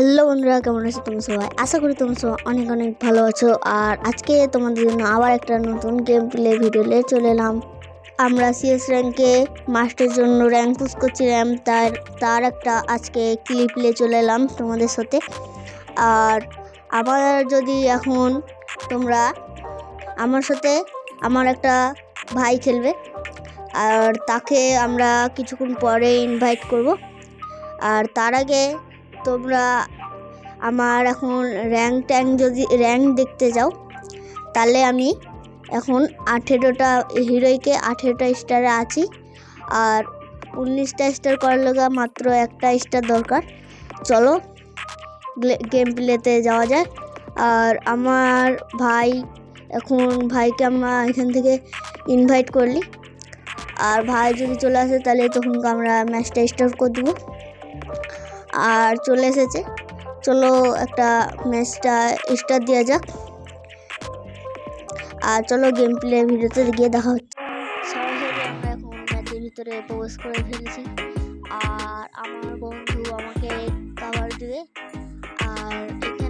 Hello বন্ধুরা, কেমন আছো তোমরা সবাই? আশা করি তোমরা সবাই অনেক অনেক ভালো আছো। আর আজকে তোমাদের জন্য আবার একটা নতুন গেম প্লে ভিডিও নিয়ে চলে এলাম। আমরা সিএস র্যাঙ্কে মাস্টের জন্য র্যাঙ্ক পুশ করছিলাম, তার তার একটা আজকে ক্লিপ নিয়ে চলে এলাম তোমাদের সাথে। আর আবার যদি এখন তোমরা আমার সাথে আমার একটা ভাই খেলবে, আর তাকে আমরা কিছুক্ষণ পরে ইনভাইট করব। আর তার আগে তোমরা আমার এখন র্যাঙ্ক ট্যাঙ্ক যদি র্যাঙ্ক দেখতে যাও, তাহলে আমি এখন আঠেরোটা হিরোইকে আঠেরোটা স্টারে আছি। আর উনিশটা স্টার করার লগা মাত্র একটা স্টার দরকার। চলো গেম প্লেতে যাওয়া যায় আর আমার ভাই, এখন ভাইকে আমরা এখান থেকে ইনভাইট করলি। আর ভাই যদি চলে আসে, তাহলে তখন আমরা ম্যাচটা স্টার্ট করে দেবো। আর চলে এসেছে। চলো একটা ম্যাচটা স্টার দেওয়া যাক। আর চলো গেম প্লে ভিডিওতে গিয়ে দেখা হচ্ছে। সরাসরি আমরা এখন ম্যাচের ভিতরে প্রবেশ করে ফেলেছি। আর আমার বন্ধু আমাকে কাভার দিবে। আর এখান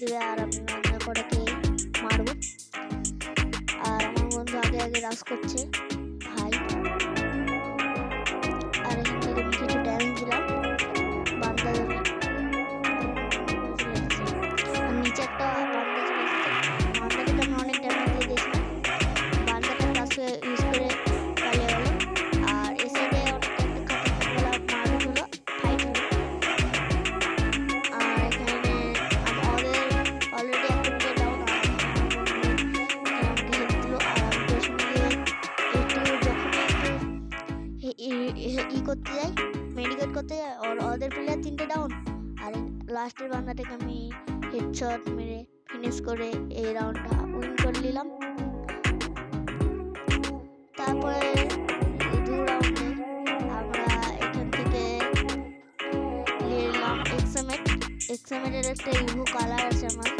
দেবে আর আমি অন্য কটাকে মারবো। আর আমার বন্ধু আগে আগে রাস করছে, ভাই। আর এখান থেকে কিছু ড্যান্স দিলাম। করতে যাই মেডিকেট করতে যাই আর ওদের প্লেয়ার তিনটে ডাউন আর লাস্টের বান্দাটাকে আমি হেডশট মেরে ফিনিশ করে এই রাউন্ডটা উইন করে নিলাম। তারপরে আমরা এখান থেকে নিয়ে এলাম এক্সামেট এক্সামেটের একটা ইভো কালার আছে আমার।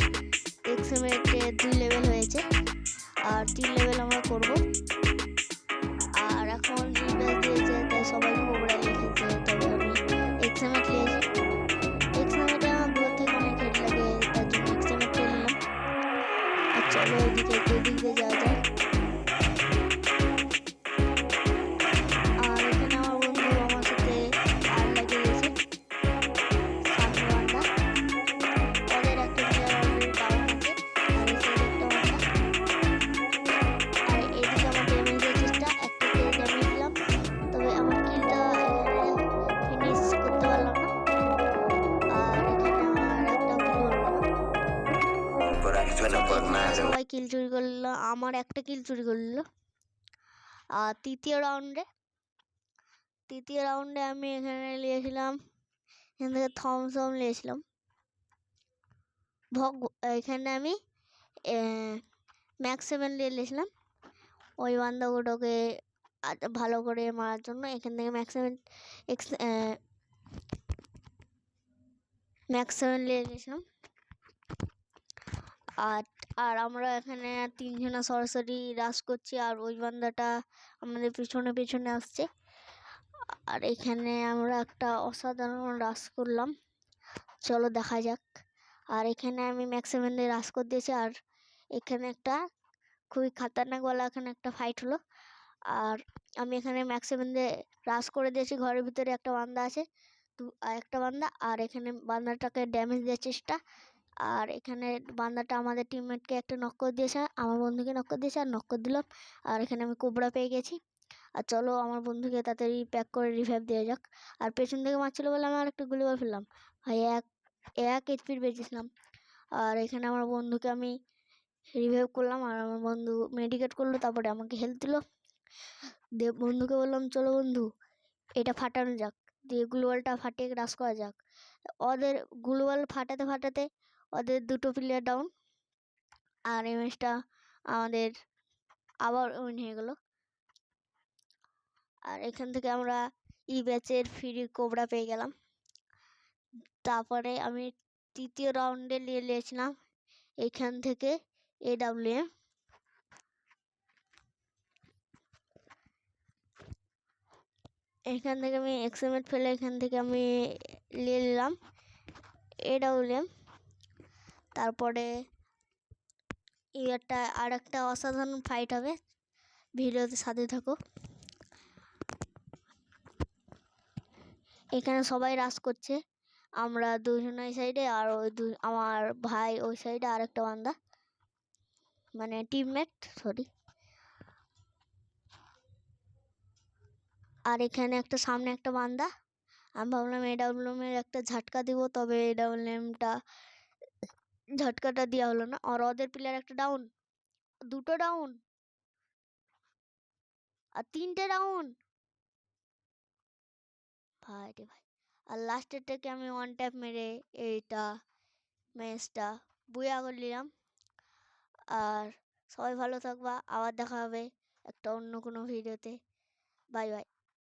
এক্সামেটে দুই লেভেল হয়েছে, আর তিন লেভেল আমরা করব। দিয়েছে তাই সবাই কিল চুরি করল আমার একটা কিল চুরি করল। আর তৃতীয় রাউন্ডে তৃতীয় রাউন্ডে আমি এখানে নিয়েছিলাম এখান থেকে থমসম নিয়েছিলাম ভগ এখানে আমি ম্যাক্স সেভেন নিয়ে নিয়েছিলাম ওই বান্দাগুলোকে ভালো করে মারার জন্য এখান থেকে max seven X max seven নিয়ে নিয়েছিলাম আর আর আমরা এখানে তিনজনা সরাসরি রাস করছি আর ওই বান্দাটা আমাদের পিছনে পিছনে আসছে। আর এখানে আমরা একটা অসাধারণ রাস করলাম। চলো দেখা যাক। আর এখানে আমি ম্যাক্সিমাম দিয়ে রাস করে দিয়েছি। আর এখানে একটা খুবই খাতারনাকওয়ালা এখানে একটা ফাইট হলো। আর আমি এখানে ম্যাক্সিমাম দিয়ে রাস করে দিয়েছি। ঘরের ভিতরে একটা বান্দা আছে। একটা বান্দা। আর এখানে বান্দাটাকে ড্যামেজ দেওয়ার চেষ্টা আর এখানে বান্দাটা আমাদের টিমমেটকে একটা নক করে দিয়েছে, আমার বন্ধুকে নক করে দিয়েছে, আর নক করে দিলাম। আর এখানে আমি কোবরা পেয়ে গেছি। আর চলো আমার বন্ধুকে তাড়াতাড়ি প্যাক করে রিভাইভ দেওয়া যাক। আর পেছন থেকে মারছিল বলে আমি আর একটা গুলি করে ফেললাম। ভাই, এক এক এইচপির বেঁচেছিলাম। আর এখানে আমার বন্ধুকে আমি রিভাইভ করলাম। আর আমার বন্ধু মেডিকেট করল, তারপরে আমাকে হেল্প দিল। দিয়ে বন্ধুকে বললাম, চলো বন্ধু, এটা ফাটানো যাক। দিয়ে গ্লোয়ালটা ফাটিয়ে রাস করা যাক। ওদের গ্লোয়াল ফাটাতে ফাটাতে ওদের দুটো প্লেয়ার ডাউন আর এই ম্যাচটা আমাদের আবার উইন হয়ে গেল। আর এখান থেকে আমরা ই ব্যাচের ফ্রি কোবরা পেয়ে গেলাম। তারপরে আমি তৃতীয় রাউন্ডে নিয়ে নিয়েছিলাম এখান থেকে এ ডাব্লিউ এখান থেকে আমি এক্সএমএট ফেলে এখান থেকে আমি নিয়ে নিলাম এ ডাব্লিউ তারপরে এই একটা আর একটা অসাধারণ ফাইট হবে। ভিডিওতে সাথে থাকো। এখানে সবাই রাস করছে। আমরা দুজন ওই সাইডে আর ওই দু, আমার ভাই ওই সাইডে আর একটা বান্দা। মানে টিমমেট সরি আর এখানে একটা, সামনে একটা বান্দা। আমি ভাবলাম এডাব্লিউএমের একটা ঝাটকা দিব, তবে এডাব্লিউএমটা ঝটকাটা দেওয়া হলো না। আর ওদের প্লেয়ার একটা ডাউন দুটো ডাউন আর তিনটে ডাউন ভাই রে ভাই, আর লাস্টেরটাকে আমি ওয়ান ট্যাপ মেরে এইটা ম্যাচটা বুয়া করে নিলাম আর সবাই ভালো থাকবা, আবার দেখা হবে একটা অন্য কোনো ভিডিওতে বাই বাই